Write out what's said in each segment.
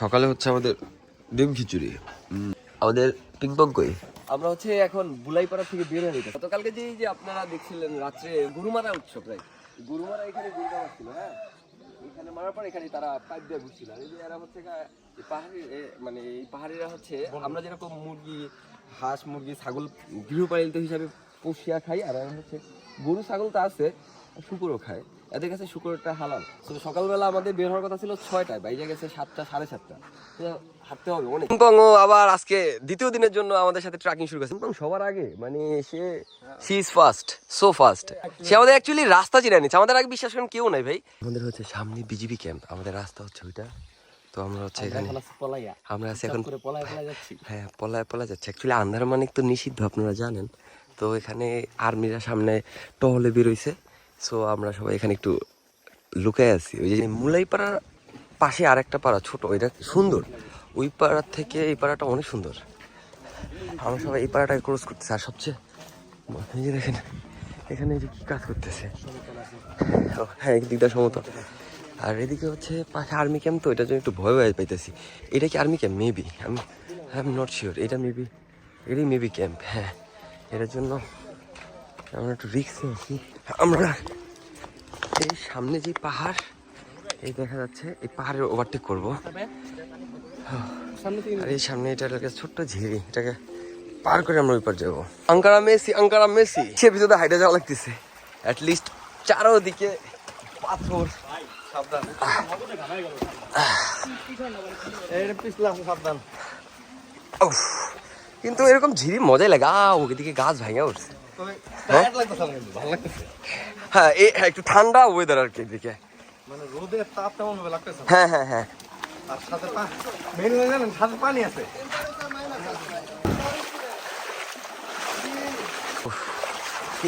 সকালে হচ্ছে আমাদের ডিম খিচুড়ি। আমাদের পিংপং কই? আমরা হচ্ছে এখন বুলাইপাড়া থেকে বের হয়ে যেতে গতকালকে যে যে আপনারা দেখছিলেন রাত্রে গরুমারা উৎসব রাইট গরুমারা এখানে গরু মারছিল হ্যাঁ? এখানে মারার পর এখানে তারা পাইপ দিয়ে ঘুরছিল। এই যে এরা হচ্ছে পাহাড়ি মানে এই পাহাড়িরা হচ্ছে আমরা যেরকম মুরগি, হাঁস, মুরগি, ছাগল গৃহপালিত হিসাবে পুষিয়া খাই, আর হচ্ছে গরু, ছাগল তো আছে শুকুরও খায়। এদের কাছে শুকুরটা হালাল। তো সকালবেলা আমাদের বের হওয়ার কথা ছিল ছয়টায় বাইরে গেছে সাতটা সাড়ে সাতটা। হাঁটতে হবে অনেক। ও আবার আজকে দ্বিতীয় দিনের জন্য আমাদের সাথে ট্রাকিং শুরু করেছে। সবার আগে মানে সে she is fast so fast সে আমাদের অ্যাকচুয়ালি রাস্তা চিনে নিচ্ছে আমাদের আগে বিশ্বাস করেন কেউ নাই ভাই। আমাদের হচ্ছে সামনে বিজিবি ক্যাম্প আমাদের রাস্তা হচ্ছে ওইটা। তো আমরা হচ্ছে এখানে আমরা আছি এখন হ্যাঁ পলায় পলা যাচ্ছে। অ্যাকচুয়ালি আন্দারমানিক তো নিষিদ্ধ আপনারা জানেন। তো এখানে আর্মিরা সামনে টহলে বেরোইছে সো আমরা সবাই এখানে একটু লুকায় আছি। ওই যে মুলাইপাড়ার পাশে আর একটা পাড়া, ছোট। এটা সুন্দর। ওই পাড়ার থেকে এই পাড়াটা অনেক সুন্দর। আমরা সবাই এই পাড়াটাকে ক্রস করতেছি। আর সবচেয়ে যে দেখেন, এখানে এই যে কি কাজ করতেছে। হ্যাঁ একদিকটা সমতল। আর এদিকে হচ্ছে পাশে আর্মি ক্যাম্প তো, এটার জন্য একটু ভয় ভয় পাইতেছি। এটা কি আর্মি ক্যাম্প মেবি আমি আই এম নট শিওর এটা মেবি এটাই মেবি ক্যাম্প হ্যাঁ এটার জন্য আমরা একটু রিক্সে আছি আমরা এই সামনে যে পাহাড় এই দেখা যাচ্ছে এই পাহাড়ের ওভারটেক করব। আর এই সামনে এটা ছোট্ট ঝিরি এটাকে পার করে আমরা ওই পার যাব। আঙ্কারা মেসি আঙ্কারা মেসি। সে ভিতরে হাইটে যাওয়া লাগতেছে। অ্যাটলিস্ট চারোদিকে পাথর। কিন্তু এরকম ঝিরি মজাই লাগে। আ ওদিকে গাছ ভাঙা উঠছে। হ্যাঁ? এই হ্যাঁ, একটু ঠান্ডা ওয়েদার আর কি এদিকে। মানে রোদের তাপ তেমন ভাবে লাগতেছে হ্যাঁ হ্যাঁ হ্যাঁ। আর সাথে মেন জানেন সাথে পানি আছে।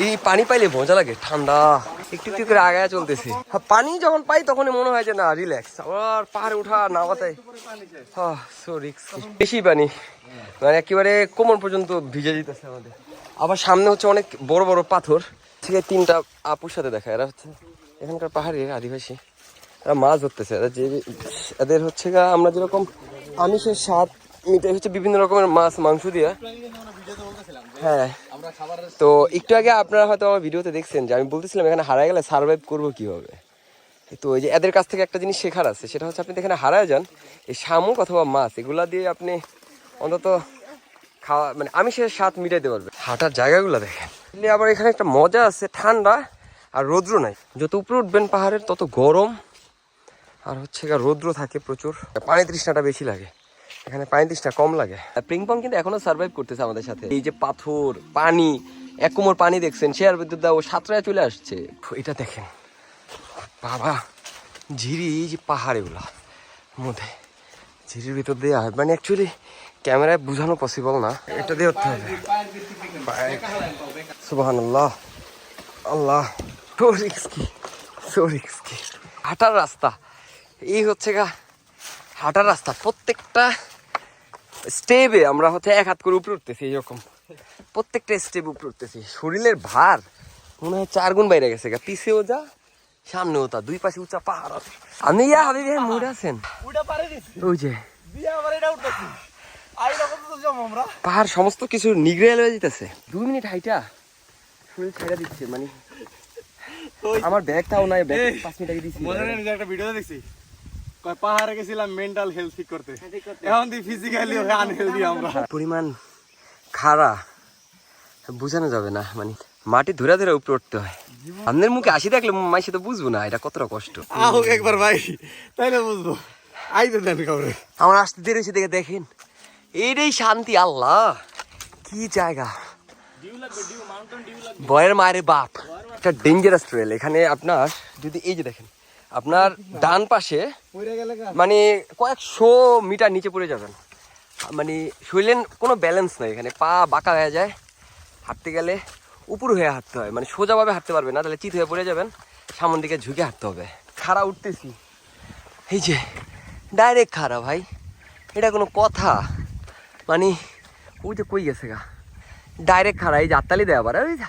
এই পানি পাইলে মজা লাগে ঠান্ডা। একটু একটু করে আগায় চলতেছে। হ্যাঁ, পানি যখন পাই তখনই মনে হয় যে না রিল্যাক্স আবার পাহাড়ে উঠা নামাতে বেশি পানি। মানে একেবারে কোমর পর্যন্ত ভিজে যেতেছে আমাদের। আবার সামনে হচ্ছে অনেক বড় বড় পাথর। থেকে তিনটা আপুর সাথে দেখা, এরা হচ্ছে এখানকার পাহাড়ি আদিবাসী। এরা মাছ ধরতেছে, এরা যে এদের হচ্ছে গা, আমরা যেরকম আমিষের স্বাদ মিটাই, হচ্ছে বিভিন্ন রকমের মাছ, মাংস দিয়ে। হ্যাঁ তো একটু আগে আপনারা হয়তো আমার ভিডিওতে দেখছেন যে আমি বলতেছিলাম এখানে হারায় গেলে সার্ভাইভ করব কীভাবে। তো ওই যে এদের কাছ থেকে একটা জিনিস শেখার আছে, সেটা হচ্ছে আপনি এখানে হারায় যান, এই শামুক অথবা মাছ, এগুলা দিয়ে আপনি অন্তত খাওয়া মানে আমি সে স্বাদ মিটাইতে পারবে হাঁটার জায়গাগুলো দেখেন। আবার এখানে একটা মজা আছে, ঠান্ডা আর রৌদ্র নাই। যত উপরে উঠবেন পাহাড়ের, তত গরম। আর হচ্ছে রৌদ্র থাকে প্রচুর। পানি তৃষ্ণাটা বেশি লাগে। এখানে পানি তৃষ্ণা কম লাগে। প্রিংপং কিন্তু এখনও সার্ভাইভ করতেছে আমাদের সাথে। এই যে পাথর, পানি, এক কোমর পানি দেখছেন, শেয়ার বিদ্যুৎ দা ও সাঁতরায় চলে আসছে। এটা দেখেন। বাবা, ঝিরি, এই যে পাহাড় এগুলা মধ্যে ঝিরির ভিতর দিয়ে মানে অ্যাকচুয়ালি ক্যামেরায় বোঝানো পসিবল না। এটা দিয়ে হবে। সুবাহান আল্লাহ আল্লাহ সো রিস্কি সো রিস্কি। হাঁটার রাস্তা। এই হচ্ছে গা হাঁটার রাস্তা। প্রত্যেকটা স্টেপে আমরা হচ্ছে এক হাত করে উপরে উঠতেছি এইরকম। প্রত্যেকটা স্টেপ উপরে উঠতেছি। শরীরের ভার মনে হয় চার গুণ বাইরে গেছে গা। পিছেও যা সামনেও তা। দুই পাশে উঁচা পাহাড় আছে। আপনি ইয়া হাবিবি মুড আছেন? ওটা পারে দিছি। ওই যে দিয়ে আবার এটা উঠতেছি আই রকম তো জম আমরা। পাহাড় সমস্ত কিছু নিগড়ে হয়ে যেতেছে। দুই মিনিট হাইটা শরীর ছেড়ে দিচ্ছে মানে আমার ব্যাগটাও নাই ব্যাগ পাঁচ মিনিট আগে দিছি। মনে নেই একটা ভিডিও দেখছি। পাহাড়ে গেছিলাম মেন্টাল হেলথ ঠিক করতে। এখন দি ফিজিক্যালি আনহেলদি আমরা। পরিমাণ খাড়া বোঝানো যাবে না মানে মাটি ধরে ধরে উপরে উঠতে হয়। আপনার মুখে আসি দেখলে মাইসে তো বুঝব না এটা কতটা কষ্ট। আহ একবার ভাই তাইলে বুঝব। আইতে দেন কাউরে। আমার আসতে দেরি দেখে দেখেন। এইটাই শান্তি, আল্লাহ। কি জায়গা। বয়ের মায়ের বাপ। একটা ডেঞ্জারাস ট্রেল এখানে আপনার, যদি এই যে দেখেন, আপনার ডান পাশে মানে কয়েকশো মিটার নিচে পড়ে যাবেন। মানে শরীরের কোনো ব্যালেন্স নাই এখানে। পা বাঁকা হয়ে যায়। হাঁটতে গেলে উপর হয়ে হাঁটতে হয়। মানে সোজাভাবে হাঁটতে পারবে না, তাহলে চিত হয়ে পড়ে যাবেন। সামন দিকে ঝুঁকে হাঁটতে হবে। খাড়া উঠতেছি। এই যে ডাইরেক্ট খাড়া ভাই। এটা কোনো কথা। মানে ওই যে কই গেছে গা? ডাইরেক্ট খাড়া এই আত্তালি দেয় আবার ওই যা।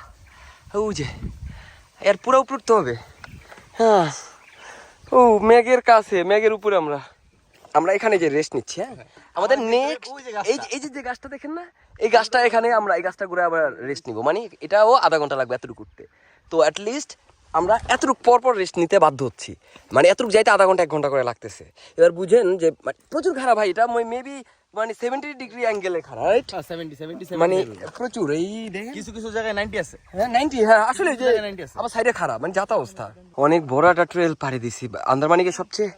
ওই যে এর পুরো উপর উঠতে হবে। হ্যাঁ। ও মেঘের কাছে মেঘের উপরে আমরা। আমরা এখানে যে রেস্ট নিচ্ছি হ্যাঁ? আমাদের নেক্সট এই যে- এই যে গাছটা দেখেন না এই গাছটা এখানে আমরা এই গাছটা ঘুরে আবার রেস্ট নিব। মানে এটাও আধা ঘণ্টা লাগবে এতটুকু উঠতে তো অ্যাটলিস্ট আমরা এতটুকু পর পর রেস্ট নিতে বাধ্য হচ্ছি। মানে এতটুকু যাইতে আধা ঘণ্টা এক ঘণ্টা করে লাগতেছে। এবার বুঝেন যে মানে প্রচুর খারাপ ভাই এটা মেবি মানে সেভেন্টি ডিগ্রি অ্যাঙ্গেলে খারাপ রাইট সেভেন্টি মানে প্রচুর এই দেখেন। কিছু কিছু জায়গায় নাইনটি আছে। হ্যাঁ নাইনটি হ্যাঁ আসলে যে 90। আমার সাইডে খারাপ মানে যাতা অবস্থা। অনেক বড় একটা ট্রেল পাড়ি দিছি আন্দারমানিকে সবচেয়ে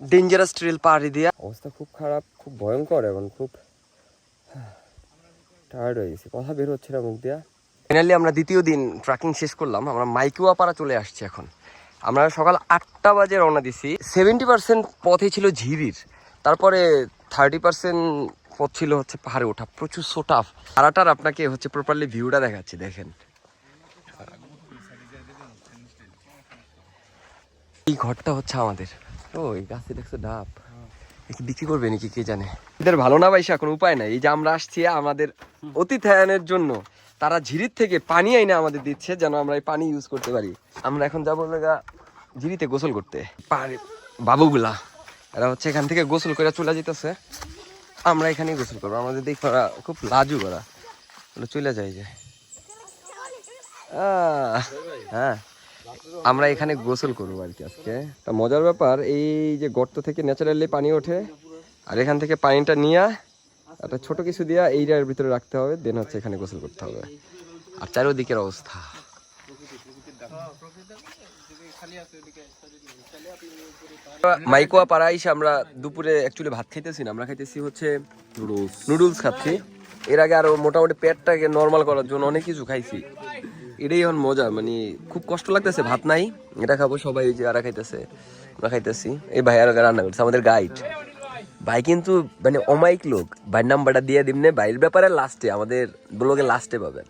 ডেঞ্জারাস ট্রেল পাড়ি দিয়া। অবস্থা খুব খারাপ খুব ভয়ঙ্কর এবং খুব টায়ার্ড হয়ে গেছি। কথা বের হচ্ছে না মুখ দিয়া। ফাইনালি আমরা দ্বিতীয় দিন ট্রাকিং শেষ করলাম আমরা মাইকুয়া পাড়া চলে আসছি এখন। আমরা সকাল আটটা বাজে রওনা দিছি। সেভেন্টি পার্সেন্ট পথে ছিল ঝিরির তারপরে থার্টি পার্সেন্ট পথ ছিল হচ্ছে পাহাড়ে ওঠা। প্রচুর সোটাফ পাড়াটার আপনাকে হচ্ছে প্রপারলি ভিউটা দেখাচ্ছি, দেখেন। এই ঘরটা হচ্ছে আমাদের। ও, এই গাছে দেখছ ডাব। বিক্রি করবে নাকি কে জানে? এদের ভালো না পাইছে এখন উপায় নাই। এই যে আমরা আসছি আমাদের অতিথায়নের জন্য। তারা ঝিরির থেকে পানি আইনে আমাদের দিচ্ছে যেন আমরা এই পানি ইউজ করতে পারি। আমরা এখন যাব ঝিরিতে গোসল করতে। বাবুগুলা। এরা হচ্ছে এখান থেকে গোসল করে চলে যেতেছে আমরা এখানেই গোসল করব। আমাদের দেখ খুব লাজু ওরা। চলে যায় যে। হ্যাঁ। আমরা এখানে গোসল করব আর কি আজকে। তা মজার ব্যাপার, এই যে গর্ত থেকে ন্যাচারালি পানি ওঠে, আর এখান থেকে পানিটা নিয়ে একটা ছোট কিছু দিয়া এইটার ভিতরে রাখতে হবে, দেন হচ্ছে এখানে গোসল করতে হবে। আর চারিদিকের অবস্থা। মাইকোয়া পাড়া এসে আমরা দুপুরে অ্যাকচুয়ালি ভাত খাইতেছি না আমরা খাইতেছি হচ্ছে নুডলস খাচ্ছি। এর আগে আরও মোটামুটি পেটটাকে নর্মাল করার জন্য অনেক কিছু খাইছি। এটাই এখন মজা মানে খুব কষ্ট লাগতেছে ভাত নাই। এটা খাব সবাই এই যে আরা খাইতেছে আমরা খাইতেছি। এই ভাই আর রান্না করছে আমাদের গাইড ভাই কিন্তু মানে অমাইক লোক ভাইয়ের নাম্বারটা দিয়ে দিমনে ভাইয়ের ব্যাপারে লাস্টে আমাদের ব্লগে লাস্টে পাবেন।